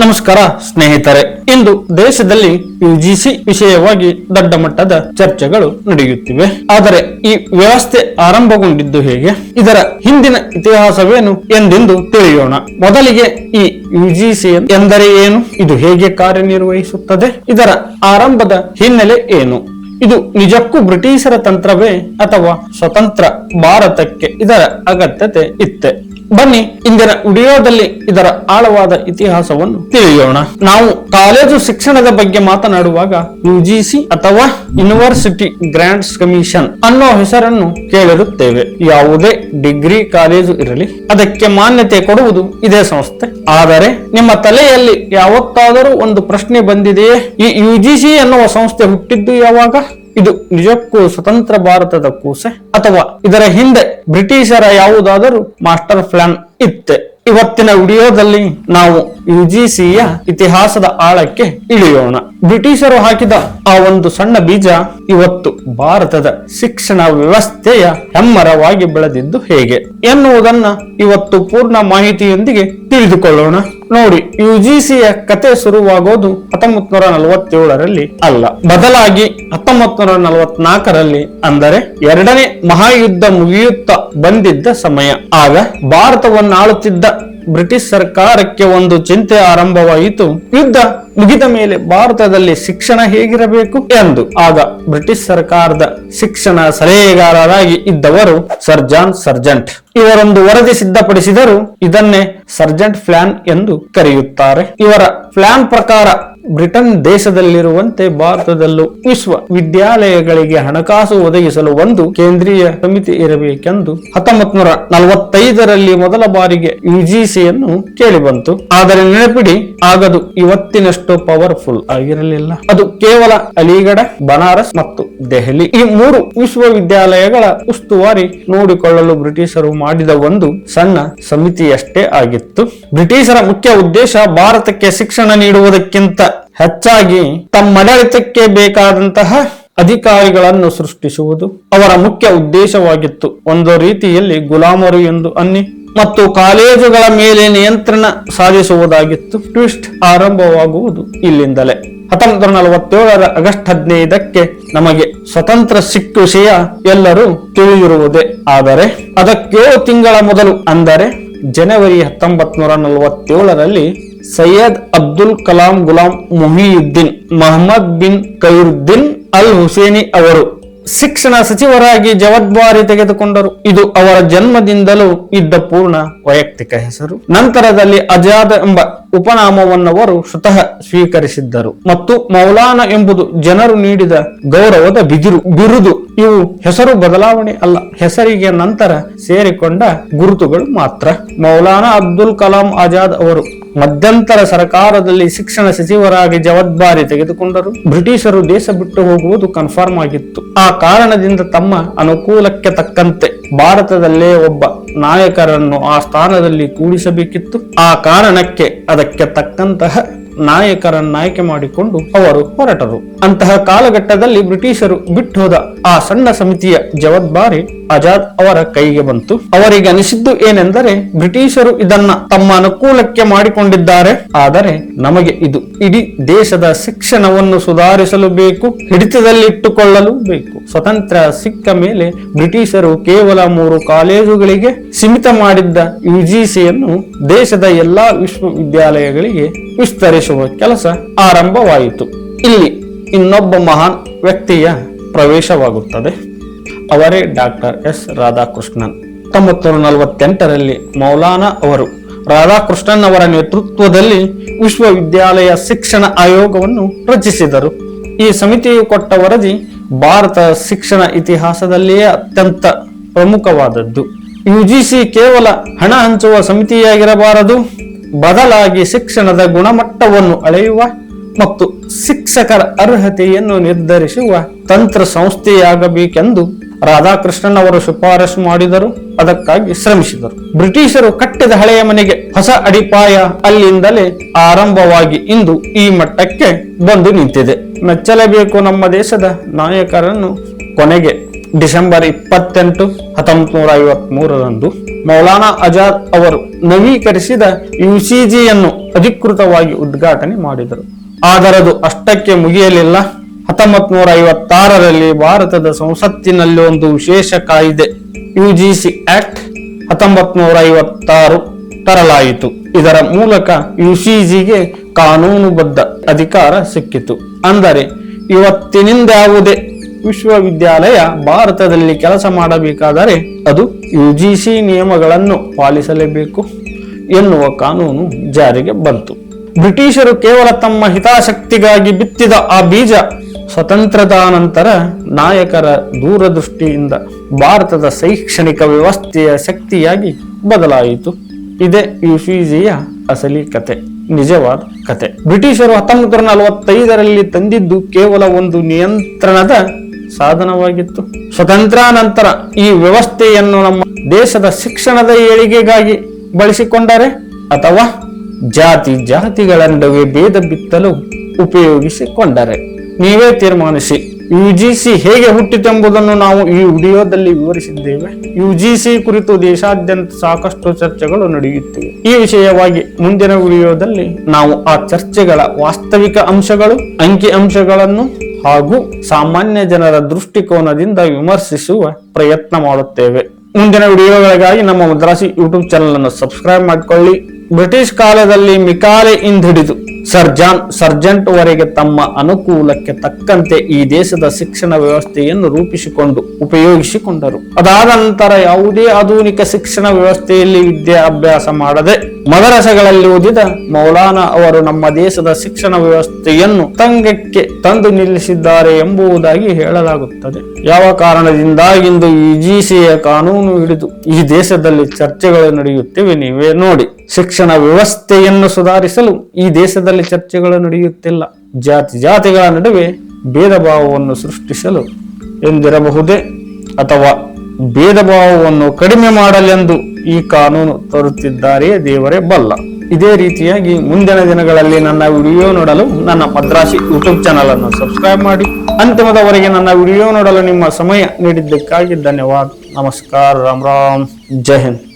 ನಮಸ್ಕಾರ ಸ್ನೇಹಿತರೆ. ಇಂದು ದೇಶದಲ್ಲಿ ಯುಜಿಸಿ ವಿಷಯವಾಗಿ ದೊಡ್ಡ ಮಟ್ಟದ ಚರ್ಚೆಗಳು ನಡೆಯುತ್ತಿವೆ. ಆದರೆ ಈ ವ್ಯವಸ್ಥೆ ಆರಂಭಗೊಂಡಿದ್ದು ಹೇಗೆ? ಇದರ ಹಿಂದಿನ ಇತಿಹಾಸವೇನು ಎಂದೆಂದು ತಿಳಿಯೋಣ. ಮೊದಲಿಗೆ ಈ ಯುಜಿಸಿ ಎಂದರೆ ಏನು? ಇದು ಹೇಗೆ ಕಾರ್ಯನಿರ್ವಹಿಸುತ್ತದೆ? ಇದರ ಆರಂಭದ ಹಿನ್ನೆಲೆ ಏನು? ಇದು ನಿಜಕ್ಕೂ ಬ್ರಿಟಿಷರ ತಂತ್ರವೇ ಅಥವಾ ಸ್ವತಂತ್ರ ಭಾರತಕ್ಕೆ ಇದರ ಅಗತ್ಯತೆ ಇತ್ತೆ? ಬನ್ನಿ, ಇಂದಿನ ವಿಡಿಯೋದಲ್ಲಿ ಇದರ ಆಳವಾದ ಇತಿಹಾಸವನ್ನು ತಿಳಿಯೋಣ. ನಾವು ಕಾಲೇಜು ಶಿಕ್ಷಣದ ಬಗ್ಗೆ ಮಾತನಾಡುವಾಗ ಯುಜಿಸಿ ಅಥವಾ ಯೂನಿವರ್ಸಿಟಿ ಗ್ರಾಂಟ್ಸ್ ಕಮಿಷನ್ ಅನ್ನೋ ಹೆಸರನ್ನು ಕೇಳಿರುತ್ತೇವೆ. ಯಾವುದೇ ಡಿಗ್ರಿ ಕಾಲೇಜು ಇರಲಿ, ಅದಕ್ಕೆ ಮಾನ್ಯತೆ ಕೊಡುವುದು ಇದೇ ಸಂಸ್ಥೆ. ಆದರೆ ನಿಮ್ಮ ತಲೆಯಲ್ಲಿ ಯಾವತ್ತಾದರೂ ಒಂದು ಪ್ರಶ್ನೆ ಬಂದಿದೆಯೇ? ಈ ಯುಜಿಸಿ ಅನ್ನುವ ಸಂಸ್ಥೆ ಹುಟ್ಟಿದ್ದು ಯಾವಾಗ? ಇದು ನಿಜಕ್ಕೂ ಸ್ವತಂತ್ರ ಭಾರತದ ಕೂಸೆ ಅಥವಾ ಇದರ ಹಿಂದೆ ಬ್ರಿಟಿಷರ ಯಾವುದಾದರೂ ಮಾಸ್ಟರ್ ಪ್ಲಾನ್ ಇತ್ತೆ. ಇವತ್ತಿನ ವಿಡಿಯೋದಲ್ಲಿ ನಾವು ಯುಜಿಸಿಯ ಇತಿಹಾಸದ ಆಳಕ್ಕೆ ಇಳಿಯೋಣ. ಬ್ರಿಟಿಷರು ಹಾಕಿದ ಆ ಒಂದು ಸಣ್ಣ ಬೀಜ ಇವತ್ತು ಭಾರತದ ಶಿಕ್ಷಣ ವ್ಯವಸ್ಥೆಯ ಹೆಮ್ಮರವಾಗಿ ಬೆಳೆದಿದ್ದು ಹೇಗೆ ಎನ್ನುವುದನ್ನ ಇವತ್ತು ಪೂರ್ಣ ಮಾಹಿತಿಯೊಂದಿಗೆ ತಿಳಿದುಕೊಳ್ಳೋಣ. ನೋಡಿ, ಯುಜಿಸಿಯ ಕತೆ ಶುರುವಾಗೋದು ಹತ್ತೊಂಬತ್ ನೂರ ನಲವತ್ತೇಳರಲ್ಲಿ ಅಲ್ಲ. ಬದಲಾಗಿ ಹತ್ತೊಂಬತ್ ನೂರ ನಲವತ್ನಾಲ್ಕರಲ್ಲಿ, ಅಂದರೆ ಎರಡನೇ ಮಹಾಯುದ್ಧ ಮುಗಿಯುತ್ತಾ ಬಂದಿದ್ದ ಸಮಯ. ಆಗ ಭಾರತವನ್ನು ಆಳುತ್ತಿದ್ದ ಬ್ರಿಟಿಷ್ ಸರ್ಕಾರಕ್ಕೆ ಒಂದು ಚಿಂತೆ ಆರಂಭವಾಯಿತು. ಯುದ್ಧ ಮುಗಿದ ಮೇಲೆ ಭಾರತದಲ್ಲಿ ಶಿಕ್ಷಣ ಹೇಗಿರಬೇಕು ಎಂದು ಆಗ ಬ್ರಿಟಿಷ್ ಸರ್ಕಾರದ ಶಿಕ್ಷಣ ಸಲಹೆಗಾರರಾಗಿ ಇದ್ದವರು ಸರ್ಜಾನ್ ಸರ್ಜೆಂಟ್. ಇವರೊಂದು ವರದಿ ಸಿದ್ಧಪಡಿಸಿದರು ಇದನ್ನೇ ಸರ್ಜೆಂಟ್ ಪ್ಲಾನ್ ಎಂದು ಕರೆಯುತ್ತಾರೆ. ಇವರ ಪ್ಲಾನ್ ಪ್ರಕಾರ ಬ್ರಿಟನ್ ದೇಶದಲ್ಲಿರುವಂತೆ ಭಾರತದಲ್ಲೂ ವಿಶ್ವವಿದ್ಯಾಲಯಗಳಿಗೆ ಹಣಕಾಸು ಒದಗಿಸಲು ಒಂದು ಕೇಂದ್ರೀಯ ಸಮಿತಿ ಇರಬೇಕೆಂದು ಹತ್ತೊಂಬತ್ ನೂರ ನಲವತ್ತೈದರಲ್ಲಿ ಮೊದಲ ಬಾರಿಗೆ ಯುಜಿಸಿಯನ್ನು ಕೇಳಿಬಂತು. ಆದರೆ ನೆನಪಿಡಿ, ಆಗದು ಇವತ್ತಿನಷ್ಟು ಪವರ್ಫುಲ್ ಆಗಿರಲಿಲ್ಲ. ಅದು ಕೇವಲ ಅಲಿಗಢ, ಬನಾರಸ್ ಮತ್ತು ದೆಹಲಿ. ಈ ಮೂರು ವಿಶ್ವವಿದ್ಯಾಲಯಗಳ ಉಸ್ತುವಾರಿ ನೋಡಿಕೊಳ್ಳಲು ಬ್ರಿಟಿಷರು ಮಾಡಿದ ಒಂದು ಸಣ್ಣ ಸಮಿತಿಯಷ್ಟೇ ಆಗಿತ್ತು. ಬ್ರಿಟಿಷರ ಮುಖ್ಯ ಉದ್ದೇಶ ಭಾರತಕ್ಕೆ ಶಿಕ್ಷಣ ನೀಡುವುದಕ್ಕಿಂತ ಹೆಚ್ಚಾಗಿ ತಮ್ಮಡಳಿತಕ್ಕೆ ಬೇಕಾದಂತಹ ಅಧಿಕಾರಿಗಳನ್ನು ಸೃಷ್ಟಿಸುವುದು ಅವರ ಮುಖ್ಯ ಉದ್ದೇಶವಾಗಿತ್ತು. ಒಂದು ರೀತಿಯಲ್ಲಿ ಗುಲಾಮರು ಎಂದು ಅನ್ನಿ ಮತ್ತು ಕಾಲೇಜುಗಳ ಮೇಲೆ ನಿಯಂತ್ರಣ ಸಾಧಿಸುವುದಾಗಿತ್ತು. ಟ್ವಿಸ್ಟ್ ಆರಂಭವಾಗುವುದು ಇಲ್ಲಿಂದಲೇ. ಹತ್ತೊಂಬತ್ತು ನಲವತ್ತೇಳರ ಆಗಸ್ಟ್ ಹದಿನೈದಕ್ಕೆ ನಮಗೆ ಸ್ವತಂತ್ರ ಸಿಕ್ಕ ವಿಷಯ ಎಲ್ಲರೂ ತಿಳಿದಿರುವುದೇ. ಆದರೆ ಅದಕ್ಕೇಳು ತಿಂಗಳ ಮೊದಲು ಅಂದರೆ ಜನವರಿ ಹತ್ತೊಂಬತ್ ನೂರ ನಲವತ್ತೇಳರಲ್ಲಿ ಸೈಯದ್ ಅಬ್ದುಲ್ ಕಲಾಂ ಗುಲಾಂ ಮುಹಿಯುದ್ದೀನ್, ಮಹಮ್ಮದ್ ಬಿನ್ ಕೈರುದ್ದೀನ್ ಅಲ್ ಹುಸೇನಿ ಅವರು ಶಿಕ್ಷಣ ಸಚಿವರಾಗಿ ಜವಾಬ್ದಾರಿ ತೆಗೆದುಕೊಂಡರು. ಇದು ಅವರ ಜನ್ಮದಿಂದಲೂ ಇದ್ದ ಪೂರ್ಣ ವೈಯಕ್ತಿಕ ಹೆಸರು. ನಂತರದಲ್ಲಿ ಅಜಾದ್ ಎಂಬ ಉಪನಾಮವನ್ನವರು ಸ್ವತಃ ಸ್ವೀಕರಿಸಿದ್ದರು. ಮತ್ತು ಮೌಲಾನ ಎಂಬುದು ಜನರು ನೀಡಿದ ಗೌರವದ ಬಿದಿರು, ಬಿರುದು. ಇವು ಹೆಸರು ಬದಲಾವಣೆ ಅಲ್ಲ, ಹೆಸರಿಗೆ ನಂತರ ಸೇರಿಕೊಂಡ ಗುರುತುಗಳು ಮಾತ್ರ. ಮೌಲಾನಾ ಅಬ್ದುಲ್ ಕಲಾಂ ಆಜಾದ್ ಅವರು ಮಧ್ಯಂತರ ಸರ್ಕಾರದಲ್ಲಿ ಶಿಕ್ಷಣ ಸಚಿವರಾಗಿ ಜವಾಬ್ದಾರಿ ತೆಗೆದುಕೊಂಡರು. ಬ್ರಿಟಿಷರು ದೇಶ ಬಿಟ್ಟು ಹೋಗುವುದು ಕನ್ಫರ್ಮ್ ಆಗಿತ್ತು. ಆ ಕಾರಣದಿಂದ ತಮ್ಮ ಅನುಕೂಲಕ್ಕೆ ತಕ್ಕಂತೆ ಭಾರತದಲ್ಲೇ ಒಬ್ಬ ನಾಯಕರನ್ನು ಆ ಸ್ಥಾನದಲ್ಲಿ ಕೂಡಿಸಬೇಕಿತ್ತು. ಆ ಕಾರಣಕ್ಕೆ ಅದಕ್ಕೆ ತಕ್ಕಂತಹ ನಾಯಕರನ್ನಾಯ್ಕೆ ಮಾಡಿಕೊಂಡು ಅವರು ಹೊರಟರು. ಅಂತಹ ಕಾಲಘಟ್ಟದಲ್ಲಿ ಬ್ರಿಟಿಷರು ಬಿಟ್ಟೋದ ಆ ಸಣ್ಣ ಸಮಿತಿಯ ಜವಾಬ್ದಾರಿ ಆಜಾದ್ ಅವರ ಕೈಗೆ ಬಂತು. ಅವರಿಗೆ ಅನಿಸಿದ್ದು ಏನೆಂದರೆ ಬ್ರಿಟಿಷರು ಇದನ್ನ ತಮ್ಮ ಅನುಕೂಲಕ್ಕೆ ಮಾಡಿಕೊಂಡಿದ್ದಾರೆ. ಆದರೆ ನಮಗೆ ಇದು ಇಡೀ ದೇಶದ ಶಿಕ್ಷಣವನ್ನು ಸುಧಾರಿಸಲು ಬೇಕು, ಹಿಡಿತದಲ್ಲಿಟ್ಟುಕೊಳ್ಳಲು ಬೇಕು. ಸ್ವತಂತ್ರ ಸಿಕ್ಕ ಮೇಲೆ ಬ್ರಿಟಿಷರು ಕೇವಲ ಮೂರು ಕಾಲೇಜುಗಳಿಗೆ ಸೀಮಿತ ಮಾಡಿದ್ದ ಯುಜಿಸಿಯನ್ನು ದೇಶದ ಎಲ್ಲಾ ವಿಶ್ವವಿದ್ಯಾಲಯಗಳಿಗೆ ವಿಸ್ತರಿಸುವ ಕೆಲಸ ಆರಂಭವಾಯಿತು. ಇಲ್ಲಿ ಇನ್ನೊಬ್ಬ ಮಹಾನ್ ವ್ಯಕ್ತಿಯ ಪ್ರವೇಶವಾಗುತ್ತದೆ. ಅವರೇ ಡಾಕ್ಟರ್ ಎಸ್. ರಾಧಾಕೃಷ್ಣನ್. ಹತ್ತೊಂಬತ್ತು ನಲವತ್ತೆಂಟರಲ್ಲಿ ಮೌಲಾನಾ ಅವರು ರಾಧಾಕೃಷ್ಣನ್ ಅವರ ನೇತೃತ್ವದಲ್ಲಿ ವಿಶ್ವವಿದ್ಯಾಲಯ ಶಿಕ್ಷಣ ಆಯೋಗವನ್ನು ರಚಿಸಿದರು. ಈ ಸಮಿತಿಯು ಕೊಟ್ಟ ವರದಿ ಭಾರತ ಶಿಕ್ಷಣ ಇತಿಹಾಸದಲ್ಲಿಯೇ ಅತ್ಯಂತ ಪ್ರಮುಖವಾದದ್ದು. ಯುಜಿಸಿ ಕೇವಲ ಹಣ ಹಂಚುವ ಸಮಿತಿಯಾಗಿರಬಾರದು. ಬದಲಾಗಿ ಶಿಕ್ಷಣದ ಗುಣಮಟ್ಟವನ್ನು ಅಳೆಯುವ ಮತ್ತು ಶಿಕ್ಷಕರ ಅರ್ಹತೆಯನ್ನು ನಿರ್ಧರಿಸುವ ತಂತ್ರ ಸಂಸ್ಥೆಯಾಗಬೇಕೆಂದು ರಾಧಾಕೃಷ್ಣನ್ ಅವರು ಶಿಫಾರಸು ಮಾಡಿದರು. ಅದಕ್ಕಾಗಿ ಶ್ರಮಿಸಿದರು. ಬ್ರಿಟಿಷರು ಕಟ್ಟಿದ ಹಳೆಯ ಮನೆಗೆ ಹೊಸ ಅಡಿಪಾಯ ಅಲ್ಲಿಂದಲೇ ಆರಂಭವಾಗಿ ಇಂದು ಈ ಮಟ್ಟಕ್ಕೆ ಬಂದು ನಿಂತಿದೆ. ಮೆಚ್ಚಲೇಬೇಕು ನಮ್ಮ ದೇಶದ ನಾಯಕರನ್ನು ಕೊನೆಗೆ ಡಿಸೆಂಬರ್ ಇಪ್ಪತ್ತೆಂಟು ಹತ್ತೊಂಬತ್ತು ನೂರ ಐವತ್ ಮೂರರಂದು ಮೌಲಾನಾ ಆಜಾದ್ ಅವರು ನವೀಕರಿಸಿದ ಯುಸಿಜಿಯನ್ನು ಅಧಿಕೃತವಾಗಿ ಉದ್ಘಾಟನೆ ಮಾಡಿದರು. ಆದರದು ಅಷ್ಟಕ್ಕೆ ಮುಗಿಯಲಿಲ್ಲ. ಹತ್ತೊಂಬತ್ ನೂರ ಐವತ್ತಾರರಲ್ಲಿ ಭಾರತದ ಸಂಸತ್ತಿನಲ್ಲಿ ಒಂದು ವಿಶೇಷ ಕಾಯ್ದೆ, ಯುಜಿಸಿ ಆಕ್ಟ್ ಹತ್ತೊಂಬತ್ ನೂರ ಐವತ್ತಾರು ತರಲಾಯಿತು. ಇದರ ಮೂಲಕ ಯುಸಿಜಿಗೆ ಕಾನೂನುಬದ್ಧ ಅಧಿಕಾರ ಸಿಕ್ಕಿತು. ಅಂದರೆ, ಇವತ್ತಿನಿಂದ ಯಾವುದೇ ವಿಶ್ವವಿದ್ಯಾಲಯ ಭಾರತದಲ್ಲಿ ಕೆಲಸ ಮಾಡಬೇಕಾದರೆ ಅದು ಯುಜಿಸಿ ನಿಯಮಗಳನ್ನು ಪಾಲಿಸಲೇಬೇಕು ಎನ್ನುವ ಕಾನೂನು ಜಾರಿಗೆ ಬಂತು. ಬ್ರಿಟಿಷರು ಕೇವಲ ತಮ್ಮ ಹಿತಾಸಕ್ತಿಗಾಗಿ ಬಿತ್ತಿದ ಆ ಬೀಜ ಸ್ವತಂತ್ರದ ನಂತರ ನಾಯಕರ ದೂರದೃಷ್ಟಿಯಿಂದ ಭಾರತದ ಶೈಕ್ಷಣಿಕ ವ್ಯವಸ್ಥೆಯ ಶಕ್ತಿಯಾಗಿ ಬದಲಾಯಿತು. ಇದೇ ಯುಫಿಜಿಯ ಅಸಲಿ ಕತೆ, ನಿಜವಾದ ಕತೆ. ಬ್ರಿಟಿಷರು ಹತ್ತೊಂಬತ್ತು ನೂರ ನಲವತ್ತೈದರಲ್ಲಿ ತಂದಿದ್ದು ಕೇವಲ ಒಂದು ನಿಯಂತ್ರಣದ ಸಾಧನವಾಗಿತ್ತು. ಸ್ವತಂತ್ರಾನಂತರ ಈ ವ್ಯವಸ್ಥೆಯನ್ನು ನಮ್ಮ ದೇಶದ ಶಿಕ್ಷಣದ ಏಳಿಗೆಗಾಗಿ ಬಳಸಿಕೊಂಡರೆ ಅಥವಾ ಜಾತಿ ಜಾತಿಗಳ ನಡುವೆ ಭೇದ ಬಿತ್ತಲು ಉಪಯೋಗಿಸಿಕೊಂಡರೆ. ನೀವೇ ತೀರ್ಮಾನಿಸಿ ಯುಜಿಸಿ ಹೇಗೆ ಹುಟ್ಟಿತೆಂಬುದನ್ನು ನಾವು ಈ ವಿಡಿಯೋದಲ್ಲಿ ವಿವರಿಸಿದ್ದೇವೆ. ಯುಜಿಸಿ ಕುರಿತು ದೇಶಾದ್ಯಂತ ಸಾಕಷ್ಟು ಚರ್ಚೆಗಳು ನಡೆಯುತ್ತಿವೆ. ಈ ವಿಷಯವಾಗಿ ಮುಂದಿನ ವಿಡಿಯೋದಲ್ಲಿ ನಾವು ಆ ಚರ್ಚೆಗಳ ವಾಸ್ತವಿಕ ಅಂಶಗಳು, ಅಂಕಿ ಅಂಶಗಳನ್ನು ಹಾಗೂ ಸಾಮಾನ್ಯ ಜನರ ದೃಷ್ಟಿಕೋನದಿಂದ ವಿಮರ್ಶಿಸುವ ಪ್ರಯತ್ನ ಮಾಡುತ್ತೇವೆ. ಮುಂದಿನ ವಿಡಿಯೋಗಳಿಗಾಗಿ ನಮ್ಮ ಮದ್ರಾಸಿ ಯೂಟ್ಯೂಬ್ ಚಾನಲ್ ಅನ್ನು ಸಬ್ಸ್ಕ್ರೈಬ್ ಮಾಡಿಕೊಳ್ಳಿ. ಬ್ರಿಟಿಷ್ ಕಾಲದಲ್ಲಿ ಮಿಕಾಲೆ ಇಂದಿಡಿದು ಸರ್ಜಾನ್, ಸರ್ಜೆಂಟ್ ವರೆಗೆ ತಮ್ಮ ಅನುಕೂಲಕ್ಕೆ ತಕ್ಕಂತೆ ಈ ದೇಶದ ಶಿಕ್ಷಣ ವ್ಯವಸ್ಥೆಯನ್ನು ರೂಪಿಸಿಕೊಂಡು ಉಪಯೋಗಿಸಿಕೊಂಡರು. ಅದಾದ ನಂತರ ಯಾವುದೇ ಆಧುನಿಕ ಶಿಕ್ಷಣ ವ್ಯವಸ್ಥೆಯಲ್ಲಿ ವಿದ್ಯಾಭ್ಯಾಸ ಮಾಡದೆ ಮದರಸಗಳಲ್ಲಿ ಓದಿದ ಮೌಲಾನಾ ಅವರು ನಮ್ಮ ದೇಶದ ಶಿಕ್ಷಣ ವ್ಯವಸ್ಥೆಯನ್ನು ತಂಗಕ್ಕೆ ತಂದು ನಿಲ್ಲಿಸಿದ್ದಾರೆ ಎಂಬುದಾಗಿ ಹೇಳಲಾಗುತ್ತದೆ. ಯಾವ ಕಾರಣದಿಂದ ಇಂದು ಯುಜಿಸಿಯ ಕಾನೂನು ಹಿಡಿದು ಈ ದೇಶದಲ್ಲಿ ಚರ್ಚೆಗಳು ನಡೆಯುತ್ತಿವೆ ನೀವೇ ನೋಡಿ. ಶಿಕ್ಷಣ ವ್ಯವಸ್ಥೆಯನ್ನು ಸುಧಾರಿಸಲು ಈ ದೇಶದಲ್ಲಿ ಚರ್ಚೆಗಳು ನಡೆಯುತ್ತಿಲ್ಲ. ಜಾತಿ ಜಾತಿಗಳ ನಡುವೆ ಭೇದ ಭಾವವನ್ನು ಸೃಷ್ಟಿಸಲು ಎಂದಿರಬಹುದೇ ಅಥವಾ ಭೇದ ಭಾವವನ್ನು ಕಡಿಮೆ ಮಾಡಲೆಂದು ಈ ಕಾನೂನು ತರುತ್ತಿದ್ದಾರೆಯೇ ದೇವರೇ? ಬಲ್ಲ. ಇದೇ ರೀತಿಯಾಗಿ ಮುಂದಿನ ದಿನಗಳಲ್ಲಿ ನನ್ನ ವಿಡಿಯೋ ನೋಡಲು ನನ್ನ ಮದ್ರಾಸಿ ಯೂಟ್ಯೂಬ್ ಚಾನಲ್ ಅನ್ನು ಸಬ್ಸ್ಕ್ರೈಬ್ ಮಾಡಿ. ಅಂತಿಮದವರೆಗೆ ನನ್ನ ವಿಡಿಯೋ ನೋಡಲು ನಿಮ್ಮ ಸಮಯ ನೀಡಿದ್ದಕ್ಕಾಗಿ ಧನ್ಯವಾದ. ನಮಸ್ಕಾರ, ರಾಮ್ ರಾಮ್. ಜೈ ಹಿಂದ್.